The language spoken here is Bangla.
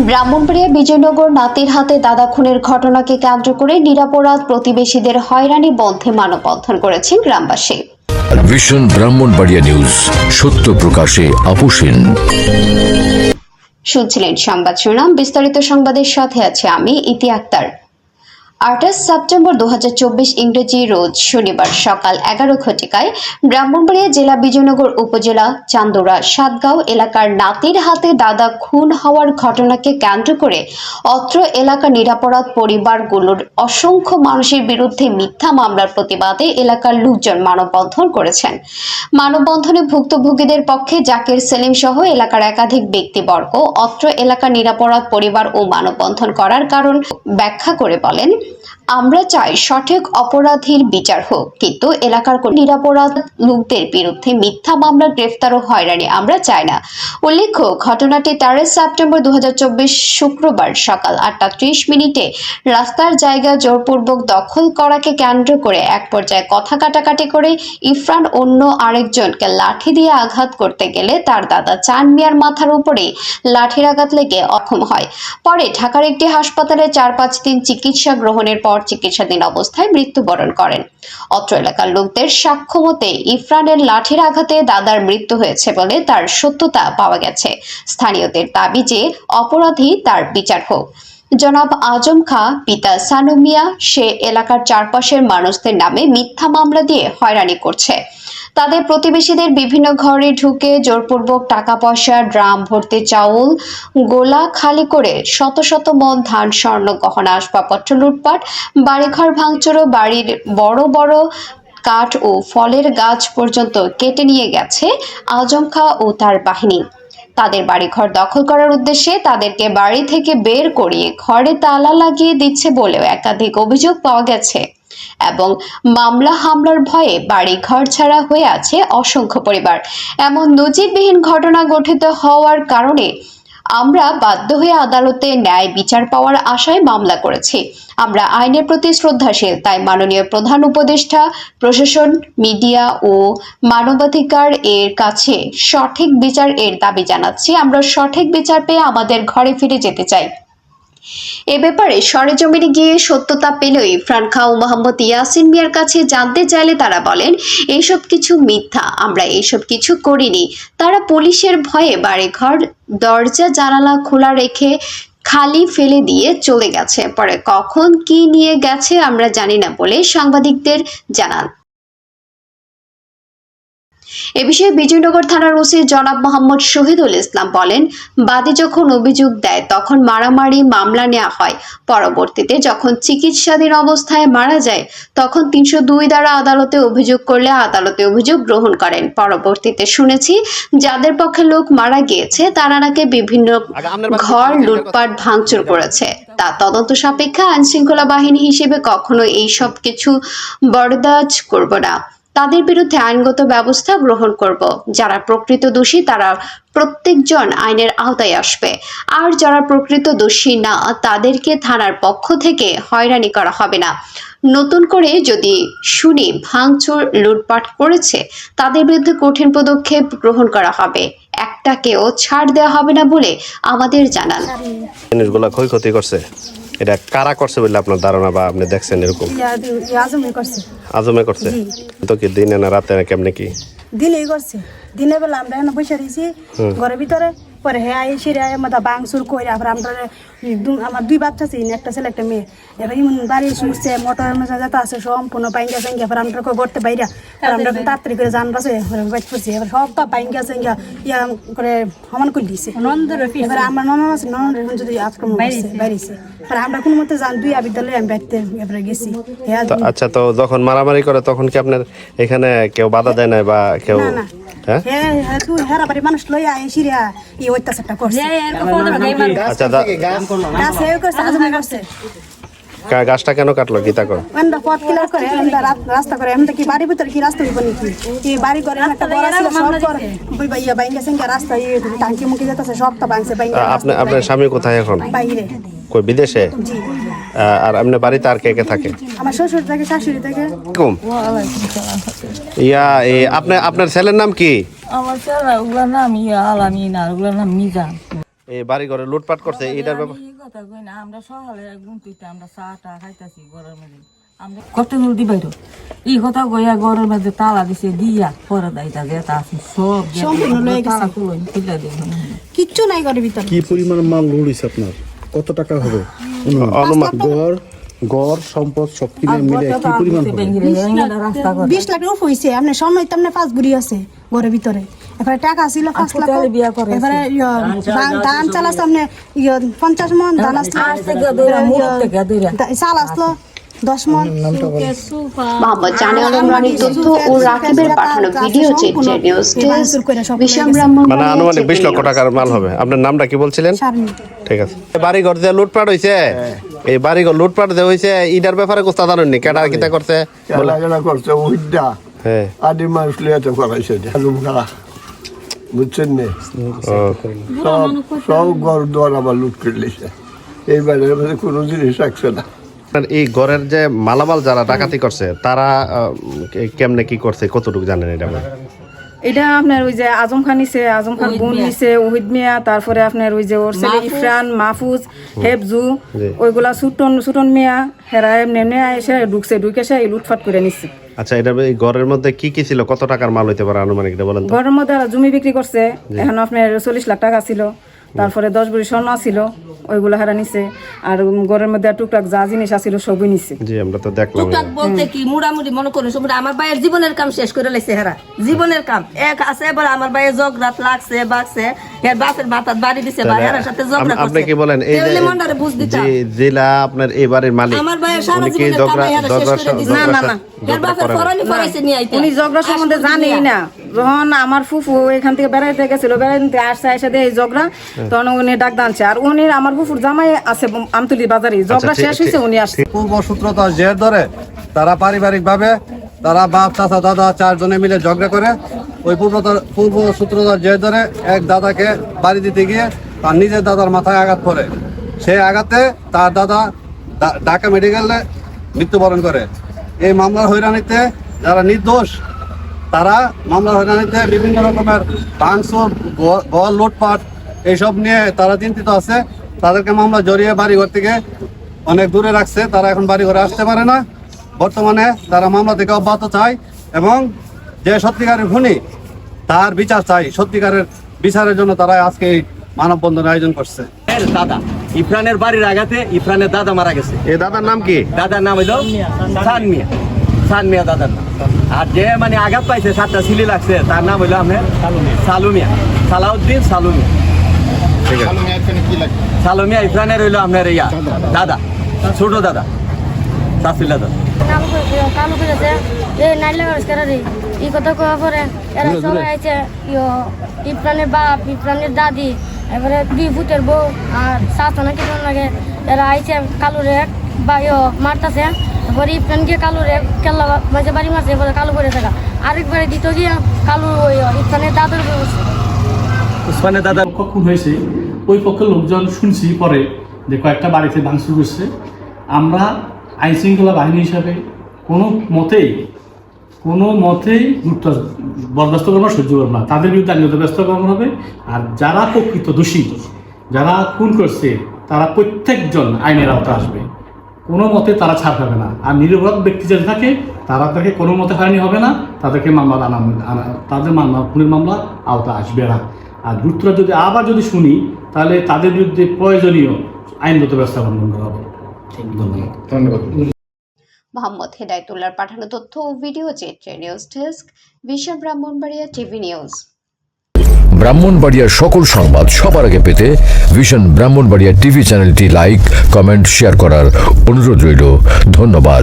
ব্রাহ্মণবাড়িয়া বিজয়নগর নাতির হাতে দাদা খুনের ঘটনাকে কেন্দ্র করে নিরাপরাধ প্রতিবেশীদের হয়রানি বন্ধে মানববন্ধন করেছেন গ্রামবাসী। ভিশন ব্রাহ্মণবাড়িয়া নিউজ সত্য প্রকাশে আপোষহীন। শুনছিলেন সংবাদ শিরোনাম বিস্তারিত সংবাদের সাথে আছে আমি ইতি আক্তার। আঠাশ সেপ্টেম্বর দু হাজার চব্বিশ ইংরেজি রোজ শনিবার সকাল এগারো ঘটিকায় ব্রাহ্মণবাড়িয়া জেলা বিজয়নগর উপজেলা চান্দোরা সাতগাঁও এলাকার নাতির হাতে দাদা খুন হওয়ার ঘটনাকে কেন্দ্র করে অত্র এলাকা নিরাপরাধ পরিবারগুলোর অসংখ্য মানুষের বিরুদ্ধে মিথ্যা মামলার প্রতিবাদে এলাকার লোকজন মানববন্ধন করেছেন। মানববন্ধনে ভুক্তভোগীদের পক্ষে জাকির সেলিম সহ এলাকার একাধিক ব্যক্তিবর্গ অত্র এলাকার নিরাপরাধ পরিবার ও মানববন্ধন করার কারণ ব্যাখ্যা করে বলেন থাকবে আমরা চাই সঠিক অপরাধীর বিচার হোক, কিন্তু এলাকার নিরাপরাধ লোকদের বিরুদ্ধে মিথ্যা মামলা গ্রেফতার ও হয়রানি, আমরা চাই না। উল্লেখ্য, ঘটনাটি তেরোই সেপ্টেম্বর দু শুক্রবার সকাল আটটা ত্রিশ মিনিটে রাস্তার জায়গা জোরপূর্বক দখল করাকে কেন্দ্র করে এক পর্যায়ে কথা কাটাকাটি করে ইফরান অন্য আরেকজনকে লাঠি দিয়ে আঘাত করতে গেলে তার দাদা চান মিয়ার মাথার উপরে লাঠির আঘাত লেগে অক্ষম হয়। পরে ঢাকার একটি হাসপাতালে চার পাঁচ দিন চিকিৎসা গ্রহণের পর চিকিৎসাধীন অবস্থায় মৃত্যুবরণ করেন। অত্র এলাকার লোকদের সাক্ষ্য মতে, ইফরানের লাঠির আঘাতে দাদার মৃত্যু হয়েছে বলে তার সত্যতা পাওয়া গেছে। স্থানীয়দের দাবি যে, অপরাধী তার বিচার হোক জনাব আজম খা, পিতা সানু মিয়া, সে এলাকার চারপাশের মানুষদের নামে মিথ্যা মামলা দিয়ে হয়রানি করছে। তাদের প্রতিবেশীদের বিভিন্ন ঘরে ঢুকে জোরপূর্বক টাকা পয়সা ড্রাম ভর্তি চাউল, গোলা খালি করে শত শত মন ধান, স্বর্ণ, গহনা, আসবাবপত্র লুটপাট, বাড়িঘর ভাঙচুর বাড়ির বড় বড় কাঠ ও ফলের গাছ পর্যন্ত কেটে নিয়ে গেছে আজম খা ও তার বাহিনী। তাদের বাড়িঘর দখল করার উদ্দেশ্যে তাদেরকে বাড়ি থেকে বের করিয়ে ঘরে তালা লাগিয়ে দিচ্ছে বলেও একাধিক অভিযোগ পাওয়া গেছে। এবং মামলা হামলার ভয়ে বাড়ি ঘর ছাড়া হয়ে আছে অসংখ্য পরিবার। এমন নজিরবিহীন ঘটনা গঠিত হওয়ার কারণে আমরা বাধ্য হয়ে আদালতে ন্যায় বিচার পাওয়ার আশায় মামলা করেছি। আমরা আইনের প্রতি শ্রদ্ধাশীল, তাই মাননীয় প্রধান উপদেষ্টা, প্রশাসন, মিডিয়া ও মানবাধিকার এর কাছে সঠিক বিচার এর দাবি জানাচ্ছি। আমরা সঠিক বিচার পেয়ে আমাদের ঘরে ফিরে যেতে চাই। এ ব্যাপারে সরেজমিনে গিয়ে সত্যতা পেলেই ইরফান খা ও মোহাম্মদ ইয়াসিন মিয়ার কাছে জানতে চাইলে তারা বলেন এইসব কিছু মিথ্যা, আমরা এইসব কিছু করিনি। তারা পুলিশের ভয়ে বাড়িঘর, দরজা, জানালা খোলা রেখে খালি ফেলে দিয়ে চলে গেছে। পরে কখন কি নিয়ে গেছে আমরা জানি না বলে সাংবাদিকদের জানান। এ বিষয়ে বিজয়নগর থানার ওসি জনাব মোহাম্মদ শহীদুল ইসলাম বলেন বাদী যখন অভিযোগ দেয় তখন মারামারি মামলা নেওয়া হয়। পরবর্তীতে যখন চিকিৎসাধীন অবস্থায় মারা যায় তখন তিনশো দুই দ্বারা আদালতে অভিযোগ করলে আদালতে অভিযোগ গ্রহণ করেন। পরবর্তীতে শুনেছি যাদের পক্ষে লোক মারা গিয়েছে তারা নাকি বিভিন্ন ঘর লুটপাট ভাঙচুর করেছে। তা তদন্ত সাপেক্ষে আইনশৃঙ্খলা বাহিনী হিসেবে কখনো এই সব কিছু বরদাজ করব না। তাদের বিরুদ্ধে আইনগত ব্যবস্থা গ্রহণ করব। যারা প্রকৃত দোষী তারা প্রত্যেকজন আইনের আওতায় আসবে। আর যারা প্রকৃত দোষী না তাদেরকে থানার পক্ষ থেকে হয়রানি করা হবে না। নতুন করে যদি শুনি ভাঙচুর লুটপাট করেছে তাদের বিরুদ্ধে কঠিন পদক্ষেপ গ্রহণ করা হবে। একটাকেও ছাড় দেওয়া হবে না বলে আমাদের জানান। জিনিসগুলা ক্ষয়ক্ষতি করছে। এটা কারা করছে বলে আপনার ধারণা বা আপনি দেখছেন এরকম? করছে। আজমে করছে? তো কি দিনে না রাতে না কেমনে কি? দিনেই করছে। দিনের বেলা আমরা এখানে বসে রয়েছি ঘরের ভিতরে পরে হ্যাঁ এসে আমাদের বাংসুর কইরা আমরা আমরা আমার দুই বাচ্চা আছে একটা ছেলে একটা মেয়ে। এবার ইমন বাড়ি শুনছে মোটর মশা যাতে আছে সম্পূর্ণ পাইঙ্গা সাইঙ্গা এবার আমরা করতে বাইরা? আমরা তাড়াতাড়ি করে জান বাসে বাইট করছি। এবার সব তা পাইঙ্গা সাইঙ্গা ইয়া করে সমান করে দিছে। এবার আমার ননন আছে ননন এখন যদি আক্রমণ করছে বাইরেছে এবার আমরা কোনো মতে জান দুই বিদ্যালয়ে আমি বাইতে এবারে গেছি। হ্যাঁ আচ্ছা তো যখন মারামারি করে তখন কি আপনার এখানে কেউ বাধা দেয় না বা কেউ হ্যাঁ? তুই হেরা বাড়ি মানুষ লইয়া এসিরা এই অত্যাচারটা করছে। আচ্ছা দা- গাছ হেউ করছে আজমে করছে। গাছটা কেন কাটলো গীতা কর। পথ ক্লিয়ার করে রাস্তা করে। এমন কি বাড়ির ভিতরে কি রাস্তা নাকি? বাড়ি করে একটা বড় ছিল সব করে বই বাইয়া বাইঙ্গা সঙ্গে রাস্তা ইয়ে টাঙ্কি মুখে যেতেছে সব তো বাইঙ্গা আপনি আপনার স্বামী কোথায় এখন? বাইরে। কই বিদেশে? আর আপনার বাড়িতে আর কে কে থাকে? আমার শ্বশুর থেকে শাশুড়ি থেকে। কম। ইয়া এ, আপনার আপনার ছেলের নাম কি? আমার ছেলে নাম ইয়া আলামিন আর ওগুলোর নাম মিজান। এই বাড়ি ঘরে লুটপাট করছে এটার ব্যাপার কথা কই না আমরা সকালে ঘুম থেকে আমরা চা টা খাইতাছি ঘরের মধ্যে। আমরা কত জলদি বাইর এই কথা কইয়া ঘরের মধ্যে তালা দিছে দিয়া পরে দাইতা যেটা আছে সব সম্পূর্ণ লয়ে গেছে। তালা দিন কিচ্ছু নাই ঘরের ভিতরে। কি পরিমাণ মাল লুড়িছে আপনার? কত টাকা হবে? অনুমান গড় গড় সম্পদ সব কিনে মিলে কি পরিমাণ সময় তো আপনার পাঁচ গুড়ি আছে ঘরের ভিতরে। এবারে টাকা ছিল পাঁচ লাখ। এবারে ধান- ধান চাল আসলো আপনি পঞ্চাশ মন ধান আসলো। দা- চাল আসলো মোহাম্মদ জানেউল ইমরানের তথ্য ও রাকিবের পাঠানো ভিডিও চিত্রে নিউজ বিশাম মানে আনুমানিক বিশ লক্ষ টাকার মাল হবে। আপনার নামটা কি বলছিলেন? ঠিক আছে। বাড়ি ঘর যে লুটপাট হয়েছে এই বাড়ি ঘর লুটপাট যে হয়েছে ইটার ব্যাপারে কোস্তা জানেননি কেটা কিতা করছে? বলে। খেলাধুলা করছে উইডা হ্যাঁ। আদি মানুষ লিয়াতে করাইছে রুম খেলা বুঝছেন নে? সব সব ঘর দোয়ার আবার লুট করে লিছে এই বাড়ির মধ্যে কোনো জিনিস রাখছে না। এই ঘরের যে মালামাল যারা ডাকাতি করছে তারা কেমনে কি করছে কতটুকু জানেন এটা? এটা আপনার ওই যে আজম খান নিছে আজম খান বোন নিছে ওহিদ মিয়া তারপরে আপনার ওই যে ওর ছেলে ইফরান মাহফুজ হেফজু ওইগুলা সুটন সুটন মিয়া হেরা এমনি এমনি এসে ঢুকছে ঢুকে এই লুটফাট করে নিচ্ছে আচ্ছা এটা এই ঘরের মধ্যে কি কি ছিল? কত টাকার মাল হইতে পারে আনুমানিক এটা বলেন তো? ঘরের মধ্যে আর জমি বিক্রি করছে। এখন আপনার চল্লিশ লাখ টাকা ছিল। তারপরে দশ ভরি স্বর্ণ ছিল ওইগুলো হারা নিছে। আর ঘরের মধ্যে টুকটাক যা জিনিস আছিল সবই নিছে। জি আমরা তো দেখলাম টুকটাক বলতে কি মুড়ামুড়ি মনে করুন সব আমার ভাইয়ের জীবনের কাম শেষ করে লাইছে হেরা। জীবনের কাম। এক আছে এবার আমার ভাইয়ের জগরাত লাগছে বাগছে। এর মাথার বাড়ি দিছে সাথে ঝগড়া আপ- আপনি কি বলেন এই তাহলে যে মন্ডারে বুঝ দিতাম। যে জেলা আপনার এবারের মালিক আমার ভাইয়ের সারা জীবনের ঝগড়া না, না, না। এর বাপের নিয়ে আইতে। উনি ঝগড়া সম্বন্ধে জানেই না। যখন আমার ফুফু এখান থেকে বেড়াইতে গেছিল বেড়াইতে আসছে এসে দিয়ে এই ঝগড়া তখন উনি ডাক দানছে। আর উনি আমার ফুফুর জামাই আছে আমতুলি বাজারে। ঝগড়া শেষ হয়েছে উনি আসছে। পূর্বসূত্রতার জের ধরে তারা পারিবারিকভাবে তারা বাপ, চাচা, দাদা চারজনে মিলে ঝগড়া করে ওই পূর্ব পূর্বসূত্রতার জের ধরে এক দাদাকে বাড়ি দিতে গিয়ে তার নিজের দাদার মাথায় আঘাত করে। সেই আঘাতে তার দাদা ঢাকা মেডিকেলে মৃত্যুবরণ করে। এই মামলার হয়রানিতে যারা নির্দোষ, তারা মামলার হয়রানিতে বিভিন্ন রকমের ভাঙচুর, গল লুটপাট এইসব নিয়ে তারা চিন্তিত আছে। তাদেরকে মামলা জড়িয়ে বাড়িঘর থেকে অনেক দূরে রাখছে। তারা এখন বাড়ি ঘরে আসতে পারে না। বর্তমানে তারা মামলা থেকে অব্যাহত চায় এবং যে সত্যিকারের খুনি তার বিচার চাই সত্যিকারের বিচারের জন্য তারা আজকে এই মানববন্ধন আয়োজন করছে। দাদা ইফরানের বাড়ির আগাতে ইফরানের দাদা মারা গেছে। এই দাদার নাম কি? দাদার নাম হইল সান মিয়া সান মিয়া দাদার নাম। আর যে মানে আঘাত পাইছে সাতটা সিলি লাগছে তার নাম হইল আপনার সালু মিয়া সালাউদ্দিন সালু মিয়া ঠিক আছে। ইফরানের হইল আপনার ইয়া দাদা ছোট দাদা। কালো করেছে এ নাইলে রে এই কথা কওয়া পরে এরা সবাই আছে ইয়ো ইফরানের বাপ ইফরানের দাদি এবারে দুই ভূতের বউ আর সাত নাকি লাগে। এরা আইছে কালো রে বা ইয়ো মারতাছে। এবারে ইফরানকে কালো রে কেল্লা মাঝে বাড়ি মারছে এবারে কালো করে থাকা আরেকবারে দ্বিতীয় গিয়ে কালো ওই ইফরানের দাদুর উসমানের দাদা কখন হয়েছে ওই পক্ষের লোকজন শুনছি পরে যে কয়েকটা বাড়িতে ভাঙচুর করছে। আমরা আইন শৃঙ্খলা বাহিনী হিসাবে কোনো মতেই কোনো মতেই গুরুত্ব বরদাস্ত করব সহ্য করব না। তাদের বিরুদ্ধে আইনত ব্যস্ত করানো হবে। আর যারা প্রকৃত দোষী, যারা খুন করছে, তারা প্রত্যেকজন আইনের আওতা আসবে। কোনো মতে তারা ছাড় পাবে না। আর নিরপরাধ ব্যক্তি যদি থাকে, তারা তাকে কোনো মতে হয়নি হবে না। তাদেরকে মামলা আনা তাদের মামলা, খুনের মামলা আওতা আসবে না। আর দুত্রা যদি আবার যদি শুনি, তাহলে তাদের বিরুদ্ধে প্রয়োজনীয় আইনগত ব্যবস্থা গ্রহণ করা হবে। ধন্যবাদ। মোহাম্মদ হেদায়তুল্লার পাঠানো তথ্য ও ভিডিও চিত্রে নিউজ ডেস্ক বিশ্ব ব্রাহ্মণবাড়িয়া টিভি নিউজ ব্রাহ্মণবাড়িয়ার সকল সংবাদ সবার আগে পেতে ভিশন ব্রাহ্মণবাড়িয়া টিভি চ্যানেলটি লাইক কমেন্ট শেয়ার করার অনুরোধ রইল। ধন্যবাদ।